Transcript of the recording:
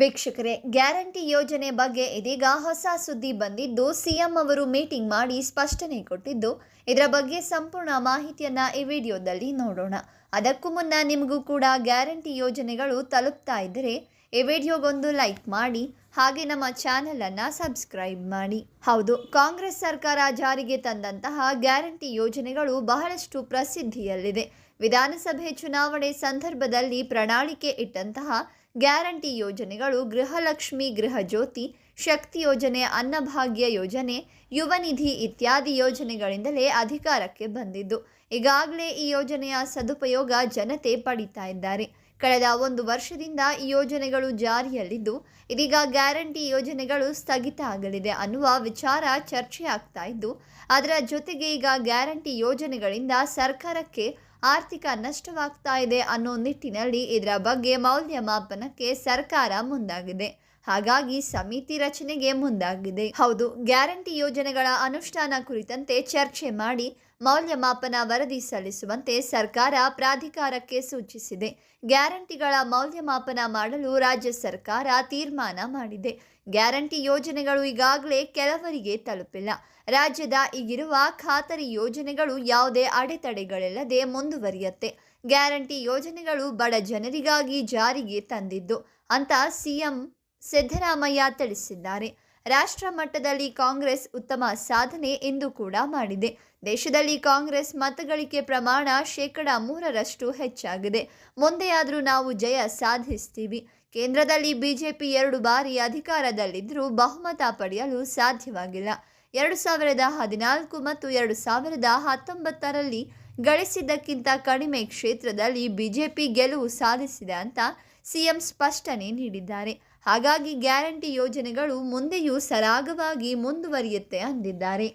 ವೀಕ್ಷಕರೇ, ಗ್ಯಾರಂಟಿ ಯೋಜನೆ ಬಗ್ಗೆ ಇದೀಗ ಹೊಸ ಸುದ್ದಿ ಬಂದಿದ್ದು, ಸಿಎಂ ಅವರು ಮೀಟಿಂಗ್ ಮಾಡಿ ಸ್ಪಷ್ಟನೆ ಕೊಟ್ಟಿದ್ದು, ಇದರ ಬಗ್ಗೆ ಸಂಪೂರ್ಣ ಮಾಹಿತಿಯನ್ನ ಈ ವಿಡಿಯೋದಲ್ಲಿ ನೋಡೋಣ. ಅದಕ್ಕೂ ಮುನ್ನ ನಿಮಗೂ ಕೂಡ ಗ್ಯಾರಂಟಿ ಯೋಜನೆಗಳು ತಲುಪ್ತಾ ಇದ್ದರೆ ಈ ವಿಡಿಯೋಗೊಂದು ಲೈಕ್ ಮಾಡಿ, ಹಾಗೆ ನಮ್ಮ ಚಾನೆಲ್ ಅನ್ನ ಸಬ್ಸ್ಕ್ರೈಬ್ ಮಾಡಿ. ಹೌದು, ಕಾಂಗ್ರೆಸ್ ಸರ್ಕಾರ ಜಾರಿಗೆ ತಂದಂತಹ ಗ್ಯಾರಂಟಿ ಯೋಜನೆಗಳು ಬಹಳಷ್ಟು ಪ್ರಸಿದ್ಧಿಯಲ್ಲಿದೆ. ವಿಧಾನಸಭೆ ಚುನಾವಣೆ ಸಂದರ್ಭದಲ್ಲಿ ಪ್ರಣಾಳಿಕೆ ಇಟ್ಟಂತಹ ಗ್ಯಾರಂಟಿ ಯೋಜನೆಗಳು ಗೃಹಲಕ್ಷ್ಮಿ ಗೃಹಜ್ಯೋತಿ ಶಕ್ತಿ ಯೋಜನೆ, ಅನ್ನಭಾಗ್ಯ ಯೋಜನೆ, ಯುವ ನಿಧಿ ಇತ್ಯಾದಿ ಯೋಜನೆಗಳಿಂದಲೇ ಅಧಿಕಾರಕ್ಕೆ ಬಂದಿದ್ದು. ಈಗಾಗಲೇ ಈ ಯೋಜನೆಯ ಸದುಪಯೋಗ ಜನತೆ ಪಡಿತಾ ಇದ್ದಾರೆ. ಕಳೆದ ಒಂದು ವರ್ಷದಿಂದ ಈ ಯೋಜನೆಗಳು ಜಾರಿಯಲ್ಲಿದ್ದು, ಇದೀಗ ಗ್ಯಾರಂಟಿ ಯೋಜನೆಗಳು ಸ್ಥಗಿತ ಆಗಲಿದೆ ಅನ್ನುವ ವಿಚಾರ ಚರ್ಚೆ ಆಗ್ತಾ ಇದ್ದು, ಅದರ ಜೊತೆಗೆ ಈಗ ಗ್ಯಾರಂಟಿ ಯೋಜನೆಗಳಿಂದ ಸರ್ಕಾರಕ್ಕೆ ಆರ್ಥಿಕ ನಷ್ಟವಾಗ್ತಾ ಇದೆ ಅನ್ನೋ ನಿಟ್ಟಿನಲ್ಲಿ ಇದರ ಬಗ್ಗೆ ಮೌಲ್ಯಮಾಪನಕ್ಕೆ ಸರ್ಕಾರ ಮುಂದಾಗಿದೆ. ಹಾಗಾಗಿ ಸಮಿತಿ ರಚನೆಗೆ ಮುಂದಾಗಿದೆ. ಹೌದು, ಗ್ಯಾರಂಟಿ ಯೋಜನೆಗಳ ಅನುಷ್ಠಾನ ಕುರಿತಂತೆ ಚರ್ಚೆ ಮಾಡಿ ಮೌಲ್ಯಮಾಪನ ವರದಿ ಸಲ್ಲಿಸುವಂತೆ ಸರ್ಕಾರ ಪ್ರಾಧಿಕಾರಕ್ಕೆ ಸೂಚಿಸಿದೆ. ಗ್ಯಾರಂಟಿಗಳ ಮೌಲ್ಯಮಾಪನ ಮಾಡಲು ರಾಜ್ಯ ಸರ್ಕಾರ ತೀರ್ಮಾನ ಮಾಡಿದೆ. ಗ್ಯಾರಂಟಿ ಯೋಜನೆಗಳು ಈಗಾಗಲೇ ಕೆಲವರಿಗೆ ತಲುಪಿಲ್ಲ. ರಾಜ್ಯದ ಈಗಿರುವ ಖಾತರಿ ಯೋಜನೆಗಳು ಯಾವುದೇ ಅಡೆತಡೆಗಳಿಲ್ಲದೆ ಮುಂದುವರಿಯುತ್ತೆ. ಗ್ಯಾರಂಟಿ ಯೋಜನೆಗಳು ಬಡ ಜನರಿಗಾಗಿ ಜಾರಿಗೆ ತಂದಿದ್ದು, ಅಂತ ಸಿಎಂ ಸಿದ್ದರಾಮಯ್ಯ ತಿಳಿಸಿದ್ದಾರೆ. ರಾಷ್ಟ್ರ ಮಟ್ಟದಲ್ಲಿ ಕಾಂಗ್ರೆಸ್ ಉತ್ತಮ ಸಾಧನೆ ಎಂದು ಕೂಡ ಮಾಡಿದೆ. ದೇಶದಲ್ಲಿ ಕಾಂಗ್ರೆಸ್ ಮತಗಳಿಕೆ ಪ್ರಮಾಣ ಶೇಕಡ ಮೂರರಷ್ಟು ಹೆಚ್ಚಾಗಿದೆ. ಮುಂದೆಯಾದರೂ ನಾವು ಜಯ ಸಾಧಿಸ್ತೀವಿ. ಕೇಂದ್ರದಲ್ಲಿ ಬಿಜೆಪಿ ಎರಡು ಬಾರಿ ಅಧಿಕಾರದಲ್ಲಿದ್ದರೂ ಬಹುಮತ ಪಡೆಯಲು ಸಾಧ್ಯವಾಗಿಲ್ಲ. ಎರಡು ಸಾವಿರದ ಹದಿನಾಲ್ಕು ಮತ್ತು ಎರಡು ಸಾವಿರದ ಹತ್ತೊಂಬತ್ತರಲ್ಲಿ ಗಳಿಸಿದ್ದಕ್ಕಿಂತ ಕಡಿಮೆ ಕ್ಷೇತ್ರದಲ್ಲಿ ಬಿಜೆಪಿ ಗೆಲುವು ಸಾಧಿಸಿದೆ ಅಂತ ಸಿಎಂ ಸ್ಪಷ್ಟನೆ ನೀಡಿದ್ದಾರೆ. ಹಾಗಾಗಿ ಗ್ಯಾರಂಟಿ ಯೋಜನೆಗಳು ಮುಂದೆಯೂ ಸರಾಗವಾಗಿ ಮುಂದುವರಿಯುತ್ತೆ ಅಂದಿದ್ದಾರೆ.